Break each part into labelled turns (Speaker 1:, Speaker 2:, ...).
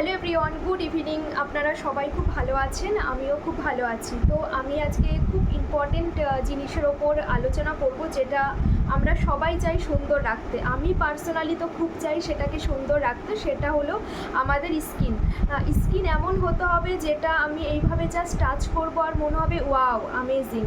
Speaker 1: Hello everyone, good evening. আপনারা সবাই খুব ভালো আছেন, আমিও খুব ভালো আছি। তো আমি আজকে খুব ইম্পর্টেন্ট জিনিসের ওপর আলোচনা করব, যেটা আমরা সবাই চাই সুন্দর রাখতে। আমি পার্সোনালি তো খুব চাই সেটাকে সুন্দর রাখতে, সেটা হলো আমাদের স্কিন স্কিন এমন হতে হবে যেটা আমি এইভাবে জাস্ট টাচ করব আর মনে হবে ওয়াও আমেজিং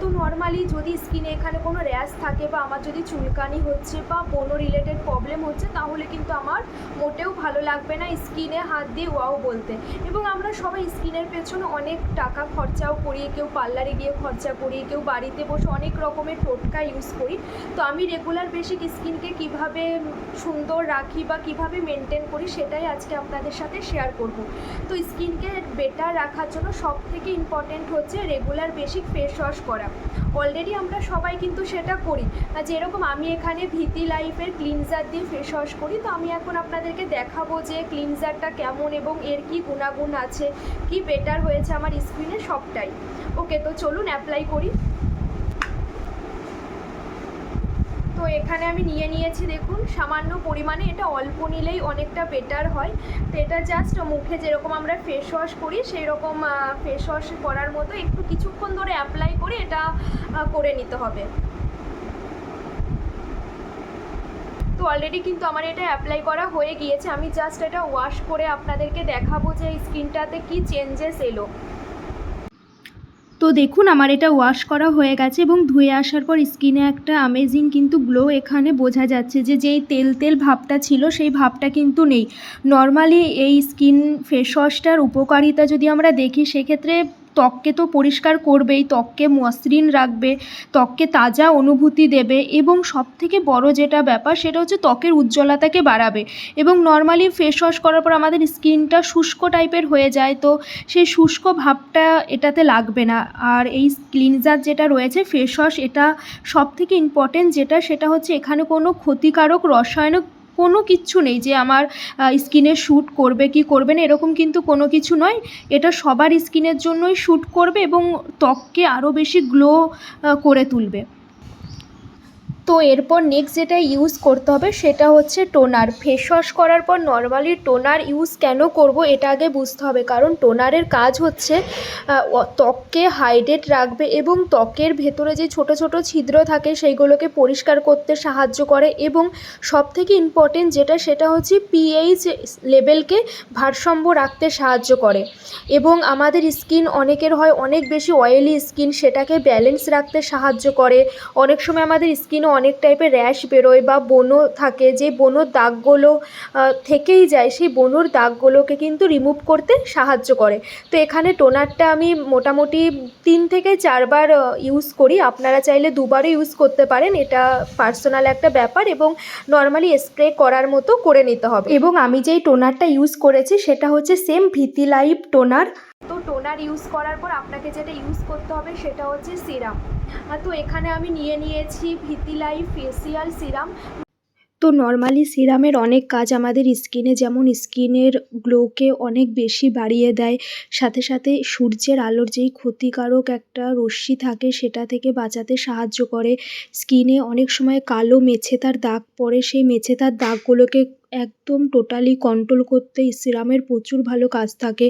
Speaker 1: তো নর্মালি যদি স্কিনে এখানে কোনো র্যাশ থাকে বা আমার যদি চুলকানি হচ্ছে বা কোনো রিলেটেড প্রবলেম হচ্ছে, তাহলে কিন্তু আমার মোটেও ভালো লাগবে না স্কিনে হাত দিয়ে ওয়াও বলতে। এবং আমরা সবাই স্কিনের পেছনে অনেক টাকা খরচাও করি কেউ পার্লারে গিয়ে খরচা করি কেউ বাড়িতে বসে অনেক রকমের টোটকা ইউজ করি। তো আমি রেগুলার বেসিক স্কিনকে কীভাবে সুন্দর রাখি বা কীভাবে মেনটেন করি সেটাই আজকে আপনাদের সাথে শেয়ার করব। তো স্কিনকে বেটার রাখার জন্য সব থেকে ইম্পর্টেন্ট হচ্ছে রেগুলার বেসিক ফেস ওয়াশ করা। অলরেডি আমরা সবাই কিন্তু সেটা করি। যেরকম আমি এখানে ভীতি লাইফের ক্লিনজার দিয়ে ফেস ওয়াশ করি, তো আমি এখন আপনাদেরকে দেখাবো যে ক্লিনজারটা কেমন এবং এর কি গুণাগুণ আছে, কি বেটার হয়েছে আমার স্কিনে সবটাই। ওকে তো চলুন অ্যাপ্লাই করি তো এখানে আমি নিয়ে নিয়েছি, দেখুন, সামান্য পরিমাণে। এটা অল্প নিলেই অনেকটা বেটার হয়। তো এটা জাস্ট মুখে যেরকম আমরা ফেস ওয়াশ করি সেই রকম ফেস ওয়াশ করার মতো একটু কিছুক্ষণ ধরে অ্যাপ্লাই করে এটা করে নিতে হবে। তো অলরেডি কিন্তু আমার এটা অ্যাপ্লাই করা হয়ে গিয়েছে। আমি জাস্ট এটা ওয়াশ করে আপনাদেরকে দেখাবো যে স্কিনটাতে কি চেঞ্জেস এলো।
Speaker 2: তো দেখুন, আমার এটা ওয়াশ করা হয়ে গেছে এবং ধুয়ে আসার পর স্কিনে একটা আমেজিং কিন্তু গ্লো এখানে বোঝা যাচ্ছে যে যেই তেল তেল ভাবটা ছিল, সেই ভাবটা কিন্তু নেই। নর্মালি এই স্কিন ফেস ওয়াশটার উপকারিতা যদি আমরা দেখি, সেক্ষেত্রে ত্বককে তো পরিষ্কার করবেই, ত্বককে মসৃণ রাখবে, ত্বককে তাজা অনুভূতি দেবে এবং সবথেকে বড় যেটা ব্যাপার সেটা হচ্ছে ত্বকের উজ্জ্বলতাকে বাড়াবে এবং নর্মালি ফেস ওয়াশ করার পর আমাদের স্কিনটা শুষ্ক টাইপের হয়ে যায় তো সেই শুষ্ক ভাবটা এটাতে লাগবে না। আর এই ক্লিনজার যেটা রয়েছে ফেস ওয়াশ এটা সব থেকে ইম্পর্টেন্ট যেটা সেটা হচ্ছে এখানে কোনো ক্ষতিকারক, রসায়নিক কোনো কিচ্ছু নেই যে আমার স্কিনে শ্যুট করবে কি করবে না, এরকম কিন্তু কোনো কিছু নয়। এটা সবার স্কিনের জন্যই শ্যুট করবে এবং ত্বককে আরও বেশি গ্লো করে তুলবে। তো এরপর নেক্সট যেটা ইউজ করতে হবে সেটা হচ্ছে টোনার ফেস ওয়াশ করার পর নর্মালি টোনার ইউজ কেন করব এটা আগে বুঝতে হবে। কারণ টোনারের কাজ হচ্ছে ত্বককে হাইড্রেট রাখবে এবং ত্বকের ভেতরে যে ছোট ছোট ছিদ্র থাকে সেইগুলোকে পরিষ্কার করতে সাহায্য করে এবং সবথেকে ইম্পর্টেন্ট যেটা সেটা হচ্ছে পিএইচ লেভেলকে ভারসাম্য রাখতে সাহায্য করে। এবং আমাদের স্কিন অনেকের হয় অনেক বেশি অয়েলি স্কিন সেটাকে ব্যালেন্স রাখতে সাহায্য করে। অনেক সময় আমাদের স্কিনে অনেক টাইপের র্যাশ বেরোয় বা বনো থাকে, যে বনোর দাগগুলো থেকেই যায়, সেই বনোর দাগগুলোকে কিন্তু রিমুভ করতে সাহায্য করে। তো এখানে টোনারটা আমি মোটামুটি তিন থেকে চারবার ইউজ করি। আপনারা চাইলে দুবারও ইউজ করতে পারেন। এটা পার্সোনাল একটা ব্যাপার এবং নর্মালি স্প্রে করার মতো করে নিতে হবে। এবং আমি যেই টোনারটা ইউজ করেছি, সেটা হচ্ছে সেম ভিতি লাইভ টোনার
Speaker 1: তো টোনার ইউজ করার পর আপনাকে যেটা ইউজ করতে হবে সেটা হচ্ছে সিরাম। তো এখানে আমি নিয়ে নিয়েছি ভিতিলাই ফেসিয়াল সিরাম।
Speaker 2: তো নর্মালি সিরামের অনেক কাজ আমাদের স্কিনে যেমন স্কিনের গ্লোকে অনেক বেশি বাড়িয়ে দেয়। সাথে সাথে সূর্যের আলোর যেই ক্ষতিকারক একটা রশ্মি থাকে, সেটা থেকে বাঁচাতে সাহায্য করে। স্কিনে অনেক সময় কালো মেছেতার দাগ পড়ে, সেই মেছেতার দাগগুলোকে একদম টোটালি কন্ট্রোল করতে সিরামের প্রচুর ভালো কাজ থাকে।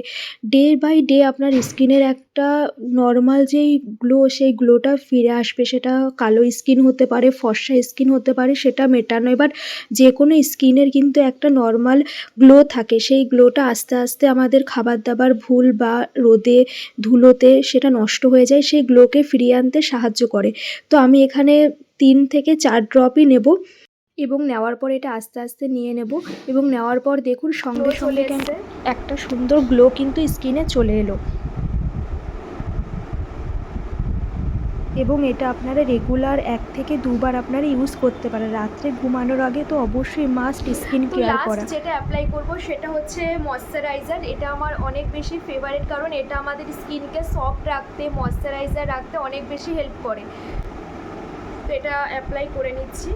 Speaker 2: ডে বাই ডে আপনার স্কিনের একটা নর্মাল যেই গ্লো সেই গ্লোটা ফিরে আসবে। সেটা কালো স্কিন হতে পারে, ফর্সা স্কিন হতে পারে, সেটা মেটানো। এবার যে কোনো স্কিনের কিন্তু একটা নর্মাল গ্লো থাকে। সেই গ্লোটা আস্তে আস্তে আমাদের খাবার দাবার ভুল বা রোদে, ধুলোতে সেটা নষ্ট হয়ে যায়, সেই গ্লোকে ফিরিয়ে আনতে সাহায্য করে। তো আমি এখানে তিন থেকে চার ড্রপই নেব। এবং নেওয়ার পর এটা আস্তে আস্তে নিয়ে নেব এবং নেওয়ার পর দেখুন সঙ্গে সঙ্গে একটা সুন্দর গ্লো কিন্তু স্কিনে চলে এলো। এবং এটা আপনারা রেগুলার এক থেকে দুবার আপনারা ইউজ করতে পারেন। রাত্রে ঘুমানোর আগে তো অবশ্যই মাস্ট স্কিন কেয়ার
Speaker 1: লাস্ট
Speaker 2: করা।
Speaker 1: যেটা অ্যাপ্লাই করব সেটা হচ্ছে ময়শ্চারাইজার এটা আমার অনেক বেশি ফেভারিট কারণ এটা আমাদের স্কিনকে সফট রাখতে ময়শ্চারাইজার রাখতে অনেক বেশি হেল্প করে। এটা অ্যাপ্লাই করে নিচ্ছি।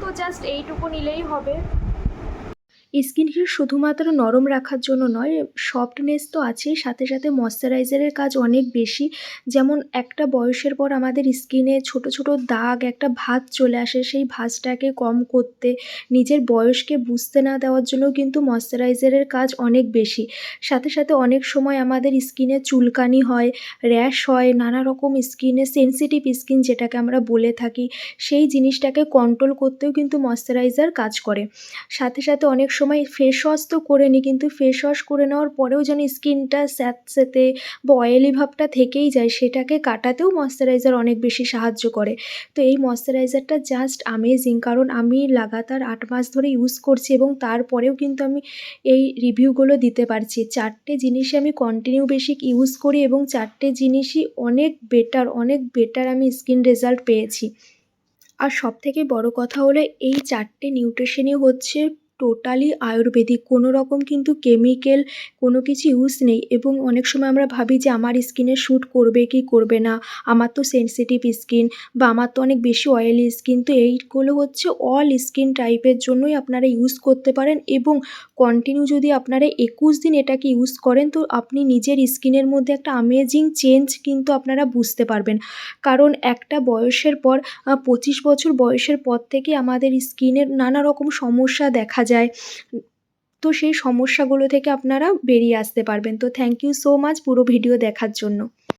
Speaker 1: তো জাস্ট এইটুকু নিলেই হবে।
Speaker 2: স্কিন কেয়ার শুধুমাত্র নরম রাখার জন্য নয় সফটনেস তো আছেই, সাথে সাথে ময়শ্চারাইজারের কাজ অনেক বেশি। যেমন একটা বয়সের পর আমাদের স্কিনে ছোটো ছোটো দাগ, একটা ভাঁজ চলে আসে, সেই ভাঁজটাকে কম করতে, নিজের বয়সকে বুঝতে না দেওয়ার জন্যও কিন্তু ময়শ্চারাইজারের কাজ অনেক বেশি। সাথে সাথে অনেক সময় আমাদের স্কিনে চুলকানি হয়, র্যাশ হয়, নানা রকম স্কিনে সেনসিটিভ স্কিন যেটাকে আমরা বলে থাকি, সেই জিনিসটাকে কন্ট্রোল করতেও কিন্তু ময়শ্চারাইজার কাজ করে। সাথে সাথে অনেক সময় ফেস ওয়াশ তো করে নিই কিন্তু ফেস ওয়াশ করে নেওয়ার পরেও যেন স্কিনটা স্যাঁতসেঁতে বা অয়েলি ভাবটা থেকেই যায়, সেটাকে কাটাতেও ময়শ্চারাইজার অনেক বেশি সাহায্য করে। তো এই ময়শ্চারাইজারটা জাস্ট আমেজিং কারণ আমি লাগাতার আট মাস ধরে ইউজ করছি এবং তারপরেও কিন্তু আমি এই রিভিউগুলো দিতে পারছি। চারটে জিনিসই আমি কন্টিনিউ বেসিক ইউজ করি এবং চারটে জিনিসই অনেক বেটার অনেক বেটার আমি স্কিন রেজাল্ট পেয়েছি। আর সবথেকে বড় কথা হলো, এই চারটে নিউট্রিশনই হচ্ছে টোটালি আয়ুর্বেদিক, কোনো রকম কিন্তু কেমিক্যাল কোনো কিছু ইউজ নেই এবং অনেক সময় আমরা ভাবি যে আমার স্কিনে শ্যুট করবে কি করবে না, আমার তো সেনসিটিভ স্কিন বা আমার তো অনেক বেশি অয়েলি স্কিন তো এইগুলো হচ্ছে অল স্কিন টাইপের জন্যই আপনারা ইউজ করতে পারেন এবং কন্টিনিউ যদি আপনারা একুশ দিন এটাকে ইউজ করেন, তো আপনি নিজের স্কিনের মধ্যে একটা আমেজিং চেঞ্জ কিন্তু আপনারা বুঝতে পারবেন। কারণ একটা বয়সের পর পঁচিশ বছর বয়সের পর থেকে আমাদের স্কিনের নানা রকম সমস্যা দেখা যায়। তো সেই সমস্যাগুলো থেকে আপনারা বেরিয়ে আসতে পারবেন। তো থ্যাংক ইউ সো মাচ পুরো ভিডিও দেখার জন্য।